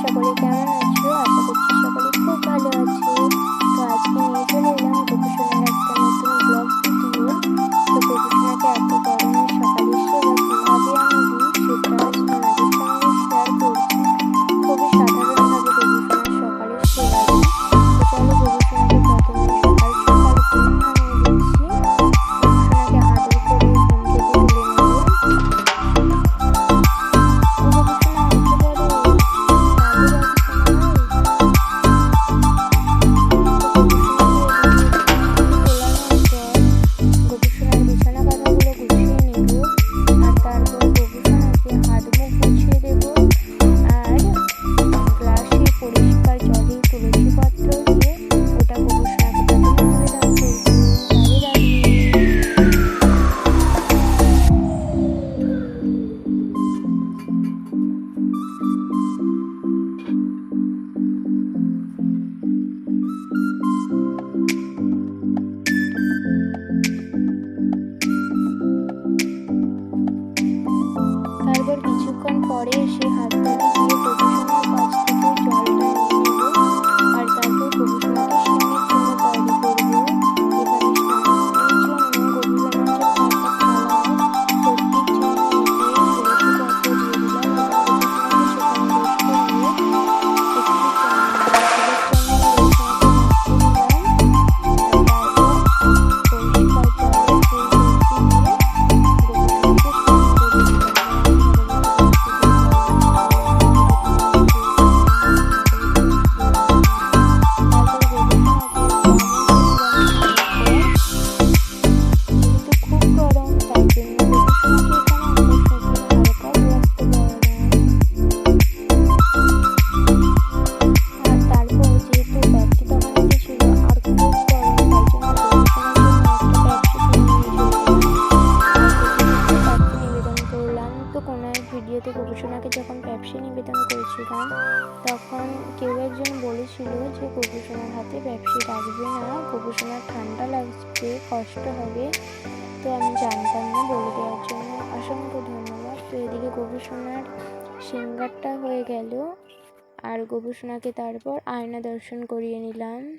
সকলে she had বসে নিবেদন করেছিলাম। তখন কেউ একজন বলেছিল যে গোপুসোনার হাতে ব্যবসা রাখবে না গোপুসোনার ঠান্ডা লাগবে কষ্ট হবে। তো আমি জানতাম না বলে দেওয়ার জন্য। অসংখ্য ধন্যবাদ। তো এদিকে গোপুসোনার সিঙ্গারটা হয়ে গেল। আর গোপুসোনাকে তারপর আয়না দর্শন করিয়ে নিলাম।